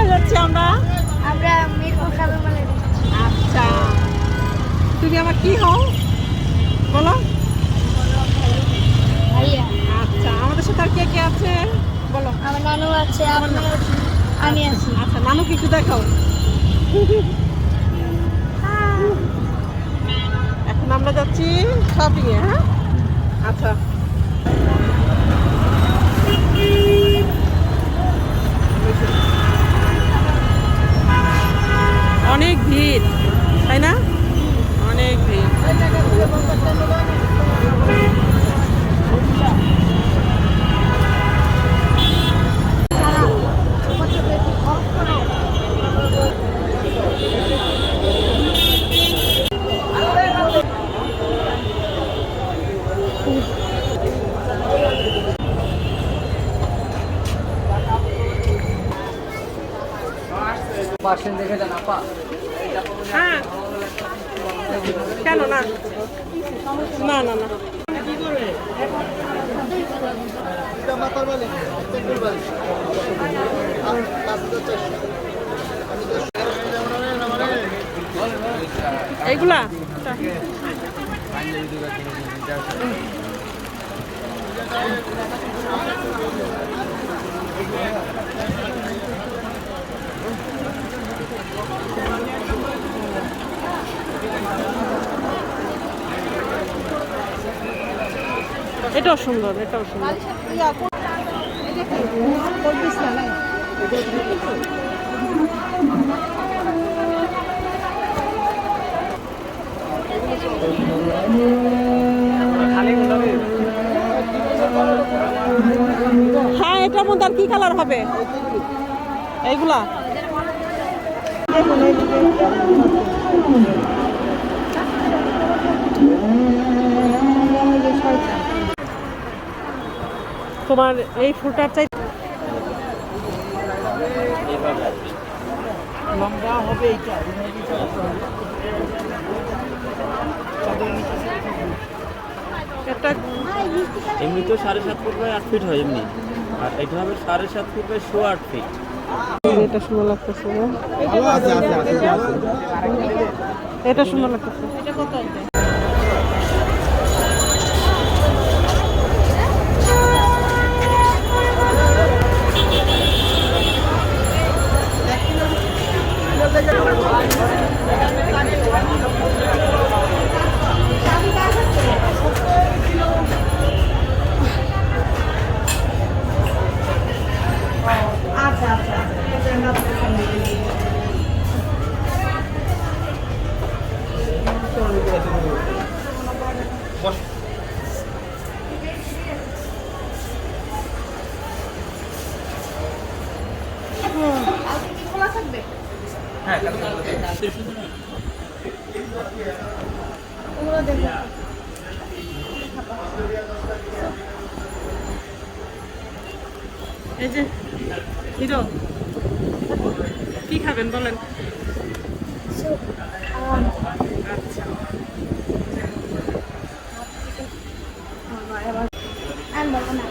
কোথায় যাচ্ছি আমরা? আমরা মিরপুর আচ্ছা। তুমি আমার কি হও? বলো। ভাইয়া। আচ্ছা আমাদের সাথে আর কে কে আছে? বলো। আমার নানু আছে আপনার আমি আছি। আচ্ছা নানুকে একটু দেখাও। এখন আমরা যাচ্ছি শপিং এ হ্যাঁ? আচ্ছা। অনেক ভিড় তাই না? অনেক ভিড়। পার্সেন্ট দেখে দেন আপা। হ্যাঁ। কেন না? না না না। এইগুলা? এটাও সুন্দর এটাও সুন্দর। হ্যাঁ এটার মধ্যে আর কি কালার হবে? এইগুলা? তোমার এই ফুলটার চাই লম্বা হবে এইটা একটা এমনি তো সাড়ে সাত ফুট বাই আট ফিট হয় এমনি। আর এটা হবে সাড়ে সাত ফুট বাই শো আট ফিট। এটা সুন্দর লাগতেছে? এটা সুন্দর লাগতেছে। এই যে হিরো কি খাবেন বলেন? আচ্ছা। আমি বলব না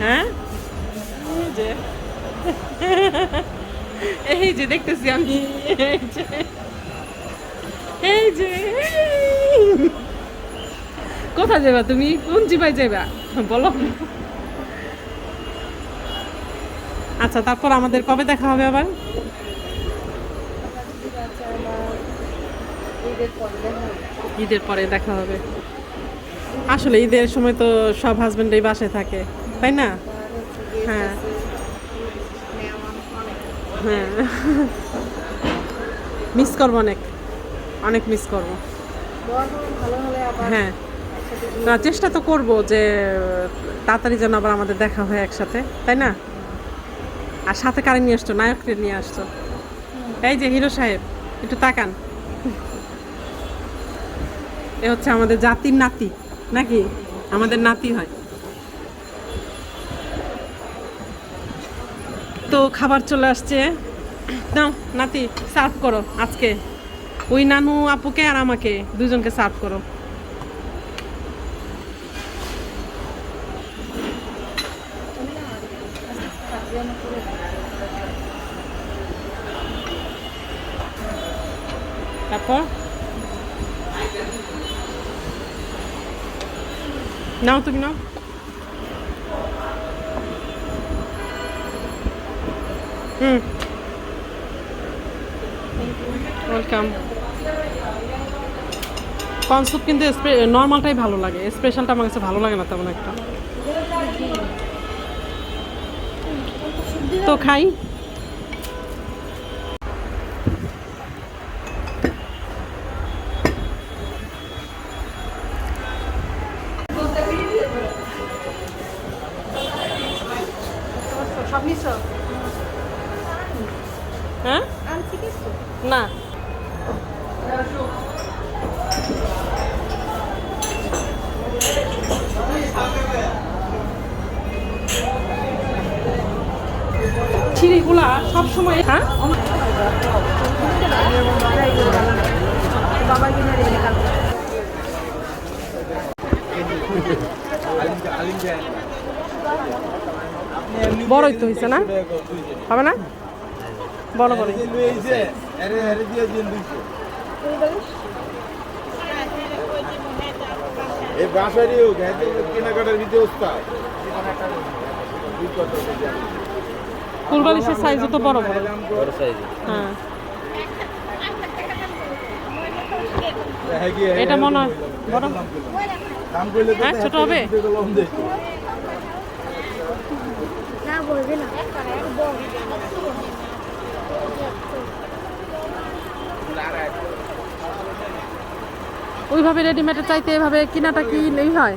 হ্যাঁ যে। এই যে দেখতেছি আমি। এই যে। কোথায় যাবা তুমি? কোন জিবাই যাবা বলো। আচ্ছা তারপর আমাদের কবে দেখা হবে আবার? ঈদের পরে দেখা হবে। আসলে ঈদের সময় তো সব হাজবেন্ডই বাসায় থাকে তাই না? হ্যাঁ। হ্যাঁ। মিস করব অনেক। অনেক মিস করব। হ্যাঁ। না, চেষ্টা তো করব যে, তাড়াতাড়ি যেন আবার আমাদের দেখা হয় একসাথে, তাই না? আর সাথে কারে নিয়ে আসছো? নায়ককে নিয়ে আসছো? এই যে হিরো সাহেব, একটু তাকান। এ হচ্ছে আমাদের জাতির নাতি, নাকি? আমাদের নাতি হয়। তো খাবার চলে আসছে। দাও, নাতি সার্ভ করো আজকে। ওই নানু আপুকে আর আমাকে, দুজনকে সার্ভ করো। তারপর? নাও, তুমি নাও। হুম ওয়েলকাম কনসুপ কিন্তু নর্মালটাই ভালো লাগে। স্পেশালটা আমার কাছে ভালো লাগে না তেমন একটা। তো খাই। সবসময় হ্যাঁ? বড়ই তো হয়েছে না? হবে না? বড় বড় এই একদম কেনাকাটার ভিতরে ওস্তাদ। কুরবালিশের সাইজও তো বড় বড়। বড় সাইজ হ্যাঁ। এটা মনে হয় বড়। দাম করলে তো হ্যাঁ, ছোট হবে? না বলবে না। ওইভাবে রেডিমেডের চাইতে এভাবে কিনাটা কি নেই হয়?